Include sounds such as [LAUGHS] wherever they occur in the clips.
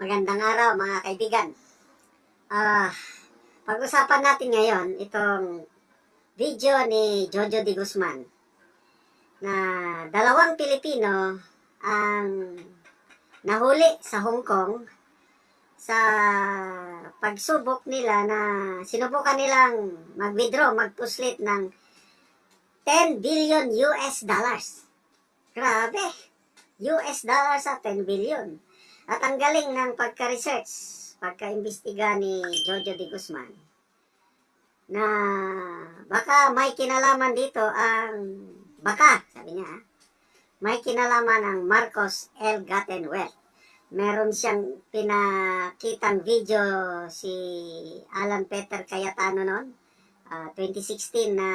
Magandang araw mga kaibigan. Ah, pag-usapan natin ngayon itong video ni Jojo Di Guzman na dalawang Pilipino ang nahuli sa Hong Kong sa pagsubok nila na sinubukan nilang mag-withdraw, magpuslit ng 10 billion US dollars. Grabe! US dollars sa 10 billion. At ang galing ng pagka-research, pagka-imbestiga ni Jojo Di Guzman, na baka may kinalaman dito ang, baka, sabi niya, may kinalaman ang Marcos L. Gattenwell. Meron siyang pinakitang video si Alan Peter Cayetano noon, ah, 2016 na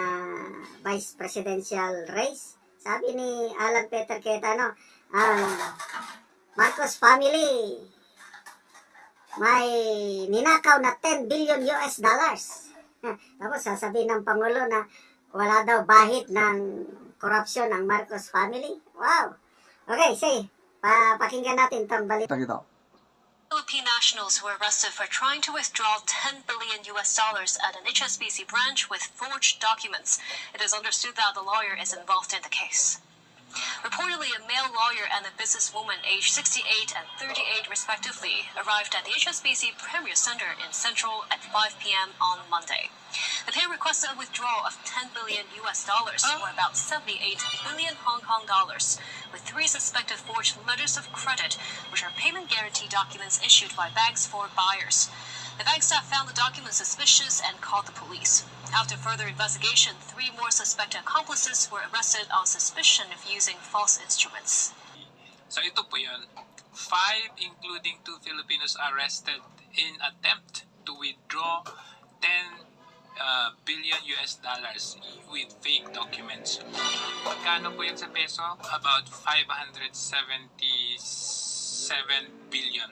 vice presidential race. Sabi ni Alan Peter Cayetano, ang Marcos family may ninakaw na 10 billion US dollars. Tapos sasabihin ng Pangulo na wala daw bahid ng korupsyon ang Marcos family. Wow! Okay, say, pa pakinggan natin itong balita. kita kita. Philippine nationals were arrested for trying to withdraw 10 billion US dollars at an HSBC branch with forged documents. It is understood that the lawyer is involved in the case. Reportedly, a male lawyer and a businesswoman aged 68 and 38 respectively arrived at the HSBC Premier Center in Central at 5 p.m. on Monday. The pair requested a withdrawal of 10 billion US dollars, oh. or about 78 billion Hong Kong dollars, with three suspected forged letters of credit, which are payment guarantee documents issued by banks for buyers. The bank staff found the document suspicious and called the police. After further investigation, three more suspected accomplices were arrested on suspicion of using false instruments. So ito po yun. Five, including two Filipinos arrested in attempt to withdraw 10 uh, billion US dollars with fake documents. Magkano po yun sa peso? About 577 billion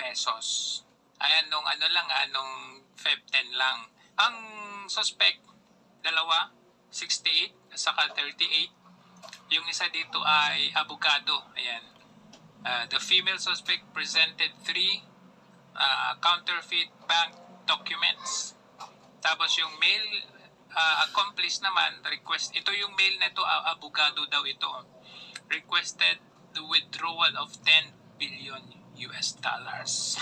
pesos. Ayan, nung ano lang, anong Feb 10 lang. Ang suspect, dalawa, 68, saka 38. Yung isa dito ay abogado. Ayan. Uh, the female suspect presented three uh, counterfeit bank documents. Tapos yung male uh, accomplice naman, request, ito yung male na ito, uh, abogado daw ito, requested the withdrawal of 10 billion US dollars.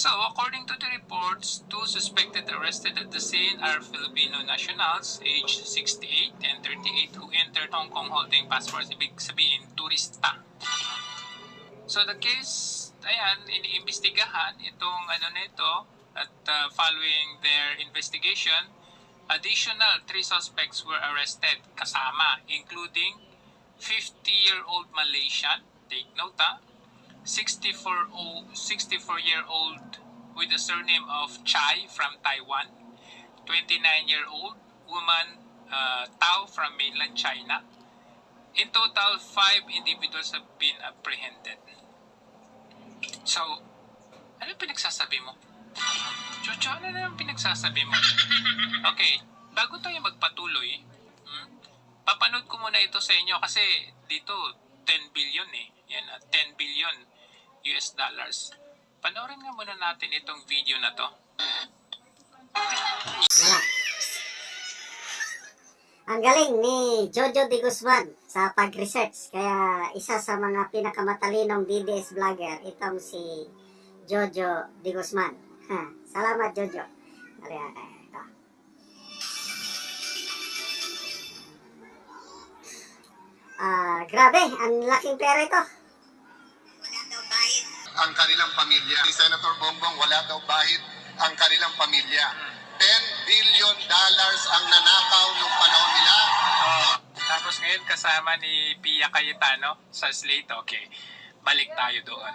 So, according to the reports, two suspected arrested at the scene are Filipino nationals, aged 68 and 38, who entered Hong Kong holding passports, ibig sabihin, turista. So, the case, ayan, iniimbestigahan itong ano nito at uh, following their investigation, additional three suspects were arrested kasama, including 50-year-old Malaysian, take note ah, 64 old 64 year old with the surname of Chai from Taiwan, 29 year old woman uh, Tao from mainland China. In total, five individuals have been apprehended. So, ano pinagsasabi mo? Jojo, ano na yung pinagsasabi mo? [LAUGHS] Okay, bago tayo magpatuloy, hmm, papanood ko muna ito sa inyo kasi dito 10 billion eh. Yan, ah, 10 billion US dollars. Panoorin nga muna natin itong video na to. Ang galing ni Jojo Di Guzman sa pag-research. Kaya isa sa mga pinakamatalinong DDS vlogger, itong si Jojo Di Guzman. Ha, salamat Jojo. Kaya, ito. Ah, grabe, ang laking pera ito. Ang kanilang pamilya. Si Senator Bongbong wala daw bahid ang kanilang pamilya. 10 billion dollars ang nanakaw nung panahon nila. Oh, tapos ngayon kasama ni Pia Cayetano sa Slate. Okay, balik tayo doon.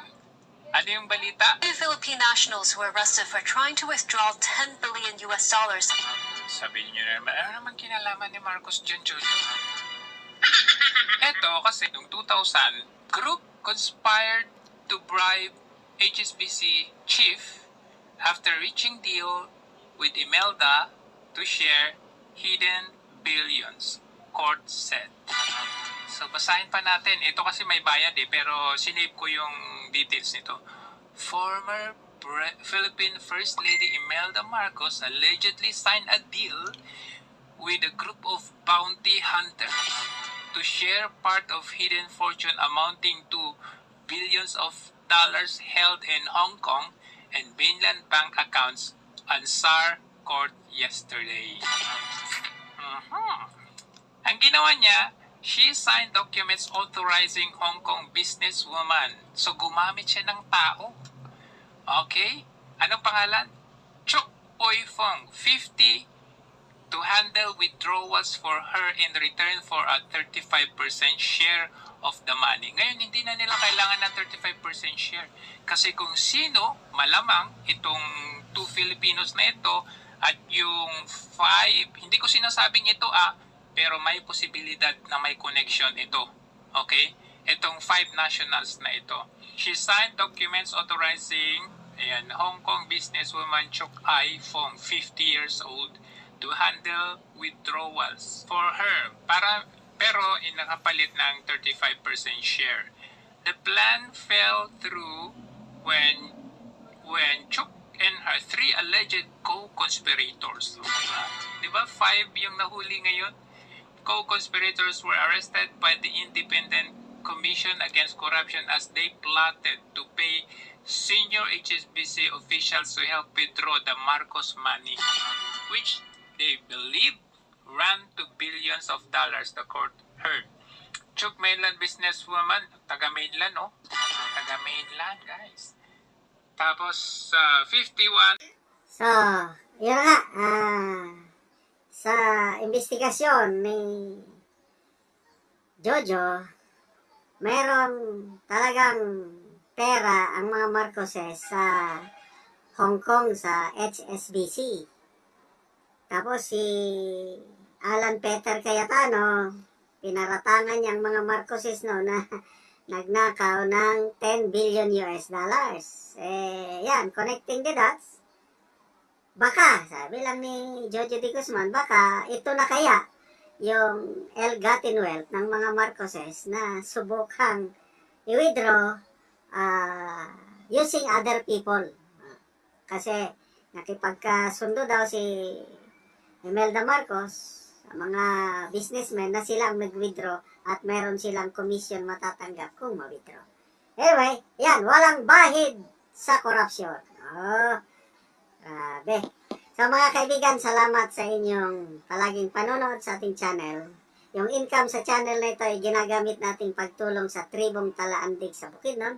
Ano yung balita? Two Philippine nationals were arrested for trying to withdraw 10 billion US dollars Sabi niyo naman, ano naman kinalaman ni Marcos dyan, Jojo? Eto, kasi noong 2000, group conspired to bribe HSBC chief after reaching deal with Imelda to share hidden billions, court said. So, basahin pa natin. Ito kasi may bayad eh, pero sinave ko yung details nito. Former Philippine First Lady Imelda Marcos allegedly signed a deal with a group of bounty hunters to share part of hidden fortune amounting to billions of dollars held in Hong Kong and mainland bank accounts on SAR court yesterday. Mhm. Ang ginawa niya, she signed documents authorizing Hong Kong businesswoman. So gumamit siya ng tao. Okay? Anong pangalan? Chok Oy Fong, 50 to handle withdrawals for her in return for a 35% share of the money. Ngayon, hindi na nila kailangan ng 35% share. Kasi kung sino, malamang itong two Filipinos na ito at yung five, hindi ko sinasabing ito ah, pero may posibilidad na may connection ito. Okay? Itong five nationals na ito. She signed documents authorizing ayan, Hong Kong businesswoman Chok Ai Fong, 50 years old, to handle withdrawals for her para pero inakapalit ng 35% share. The plan fell through when when Chuk and her three alleged co-conspirators. Di ba? Five yung nahuli ngayon. Co-conspirators were arrested by the Independent Commission Against Corruption as they plotted to pay senior HSBC officials to help withdraw the Marcos money, which they believe ran to billions of dollars, the court heard. Chuk mainland businesswoman, taga mainland, no? Taga mainland, guys. Tapos, sa 51, So, yun nga, ah, sa investigasyon ni Jojo, meron talagang pera ang mga Marcoses sa Hong Kong sa HSBC. Tapos si Alan Peter Cayetano, pinaratangan niyang mga Marcoses no na [LAUGHS] nagnakaw ng 10 billion US dollars. Eh, yan, connecting the dots. Baka, sabi lang ni Jojo Di Guzman, baka ito na kaya yung ill-gotten wealth ng mga Marcoses na subukang i-withdraw ah, using other people. Kasi nakipagkasundo daw si Imelda Marcos mga businessmen na sila ang nag-withdraw at meron silang commission matatanggap kung ma-withdraw. Anyway, yan, walang bahid sa korupsyon. Oh, grabe. So mga kaibigan, salamat sa inyong palaging panonood sa ating channel. Yung income sa channel na ito ay ginagamit nating pagtulong sa tribong Talaandig sa Bukidnon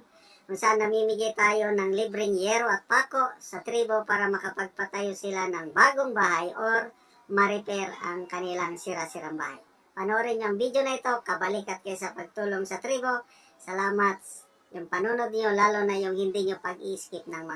kung saan namimigay tayo ng libreng yero at pako sa tribo para makapagpatayo sila ng bagong bahay or ma-repair ang kanilang sira-sirang bahay. Panoorin niyo ang video na ito, kabalikat kayo sa pagtulong sa tribo. Salamat yung panunod niyo, lalo na yung hindi niyo pag-i-skip ng mga